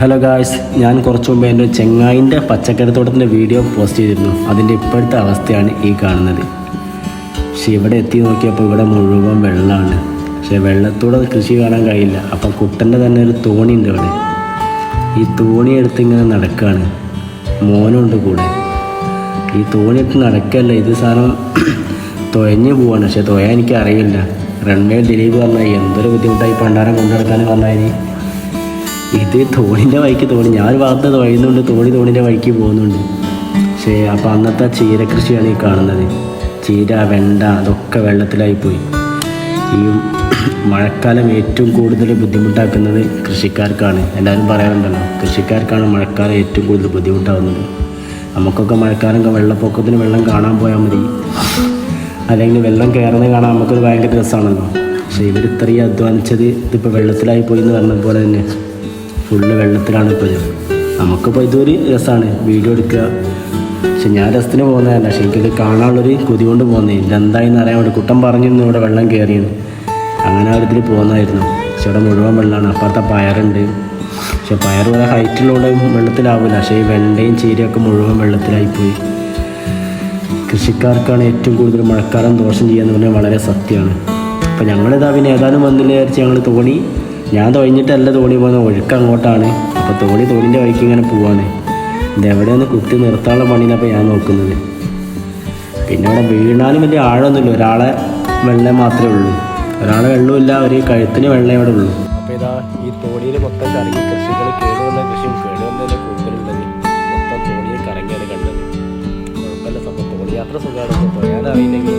Hello guys ഞാൻ കുറച്ച് മുമ്പ് എന്റെ ചെങ്ങായിന്റെ പച്ചക്കറി തോട്ടത്തിന്റെ വീഡിയോ പോസ്റ്റ് ചെയ്തിരുന്നു. അതിന്റെ ഇപ്പോഴത്തെ അവസ്ഥയാണ് ഈ കാണുന്നത്. പക്ഷെ ഇവിടെ എത്തി നോക്കിയപ്പോൾ ഇവിടെ മുഴുവൻ വെള്ളമാണ്. പക്ഷെ വെള്ളത്തോടെ കൃഷി കാണാൻ കഴിയില്ല. അപ്പം കുട്ടന്റെ തന്നെ ഒരു തോണി ഉണ്ട് ഇവിടെ ഈ തോണി എടുത്ത് ഇങ്ങനെ നടക്കുകയാണ് മോനുണ്ട് കൂടെ. ഈ തോണി എടുത്ത് നടക്കല്ല. ഇത് സാധനം തുഴഞ്ഞു പോവാണ്. പക്ഷെ തുഴയാൻ എനിക്ക് അറിയില്ല റൺവേ ദിലീപ് പറഞ്ഞാൽ എന്തൊരു ബുദ്ധിമുട്ടായി പണ്ടാരം കൊണ്ടുനടക്കാൻ പറഞ്ഞാൽ ഇത് തോണിന്റെ വഴിക്ക് തോണി. ഞാൻ ഒരു ഭാഗത്ത് തുഴയുന്നുണ്ട് തോണി തോണിന്റെ വഴിക്ക് പോകുന്നുണ്ട്. പക്ഷേ അപ്പോൾ അന്നത്തെ ചീര കൃഷിയാണ് ഈ കാണുന്നത്. ചീര വെണ്ട അതൊക്കെ വെള്ളത്തിലായി പോയി. ഈ മഴക്കാലം ഏറ്റവും കൂടുതൽ ബുദ്ധിമുട്ടാക്കുന്നത് കൃഷിക്കാർക്കാണ്. എല്ലാവരും പറയാറുണ്ടല്ലോ കൃഷിക്കാർക്കാണ് മഴക്കാലം ഏറ്റവും കൂടുതൽ ബുദ്ധിമുട്ടാവുന്നത്. നമുക്കൊക്കെ മഴക്കാലം വെള്ളപ്പൊക്കത്തിന് വെള്ളം കാണാൻ പോയാൽ മതി. അല്ലെങ്കിൽ വെള്ളം കയറുന്നത് കാണാൻ നമുക്കൊരു ഭയങ്കര രസമാണല്ലോ. പക്ഷേ ഇവർ ഇത്രയും അധ്വാനിച്ചത് ഇതിപ്പോൾ വെള്ളത്തിലായി പോയി എന്ന് പറഞ്ഞ പോലെ തന്നെ. ഫുള്ള് വെള്ളത്തിലാണ് ഇപ്പോൾ നമുക്കിപ്പോൾ ഇതൊരു രസമാണ് വീഡിയോ എടുക്കുക. പക്ഷെ ഞാൻ രസത്തിന് പോകുന്നതല്ല. പക്ഷെ എനിക്കിത് കാണാനുള്ളൊരു കൊതി കൊണ്ട് പോകുന്നത് ഇതെന്തായെന്ന് അറിയാൻ വേണ്ടി കുട്ടൻ പറഞ്ഞിരുന്നു ഇവിടെ വെള്ളം കയറിയെന്ന് അങ്ങനെ ആ ഇതിൽ പോകുന്നതായിരുന്നു. പക്ഷെ ഇവിടെ മുഴുവൻ വെള്ളമാണ് അപ്പുറത്തെ പയറുണ്ട്. പക്ഷെ പയർ വരെ ഹൈറ്റുള്ളതുകൊണ്ട് വെള്ളത്തിലാവില്ല പക്ഷേ ഈ വെണ്ടയും ചീരയൊക്കെ മുഴുവൻ വെള്ളത്തിലായിപ്പോയി. കൃഷിക്കാർക്കാണ് ഏറ്റവും കൂടുതൽ മഴക്കാലം ദോഷം ചെയ്യുക എന്ന് പറഞ്ഞാൽ വളരെ സത്യമാണ്. അപ്പോൾ ഞങ്ങളിതാ പിന്നെ ഏതാനും വന്നില്ല വിചാരിച്ച് ഞങ്ങൾ തോണി ഞാൻ തൊഴിഞ്ഞിട്ടല്ല തോണി പോകുന്നത് ഒഴുക്ക് അങ്ങോട്ടാണ്. അപ്പോൾ തോണി തോണിന്റെ വഴിക്ക് ഇങ്ങനെ പോവാണ്. ഇത് എവിടെയൊന്ന് കുത്തി നിർത്താനുള്ള പണിയിലപ്പോൾ ഞാൻ നോക്കുന്നത്. പിന്നെ അവിടെ വീണാലും വലിയ ആഴമൊന്നുമില്ല. ഒരാളെ വെള്ളം മാത്രമേ ഉള്ളൂ. ഒരാളെ വെള്ളമില്ല ഒരു കഴുത്തിന് വെള്ളം ഇവിടെ ഉള്ളൂ. അപ്പോൾ ഇതാ ഈ തോണിയിൽ മൊത്തം കറങ്ങി. കൃഷികൾ കേടുവന്ന കൃഷിയും കേടുവന്നതിന്റെ കൂടുതലുള്ളത് മൊത്തം തോണിയിൽ കറങ്ങിയാണ് കണ്ടത്. കുഴപ്പമില്ല. സംഭവം തോണി യാത്ര സുഖമാണ്. പോയാൽ അറിയില്ലെങ്കിൽ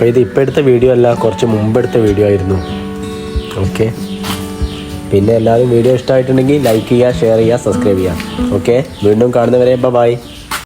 അപ്പോൾ ഇത് ഇപ്പോൾ എടുത്ത വീഡിയോ അല്ല കുറച്ച് മുമ്പ് എടുത്ത വീഡിയോ ആയിരുന്നു. ഓക്കെ പിന്നെ എല്ലാവരും വീഡിയോ ഇഷ്ടമായിട്ടുണ്ടെങ്കിൽ ലൈക്ക് ചെയ്യുക ഷെയർ ചെയ്യുക സബ്സ്ക്രൈബ് ചെയ്യുക. ഓക്കെ വീണ്ടും കാണുന്നവരെ ബൈ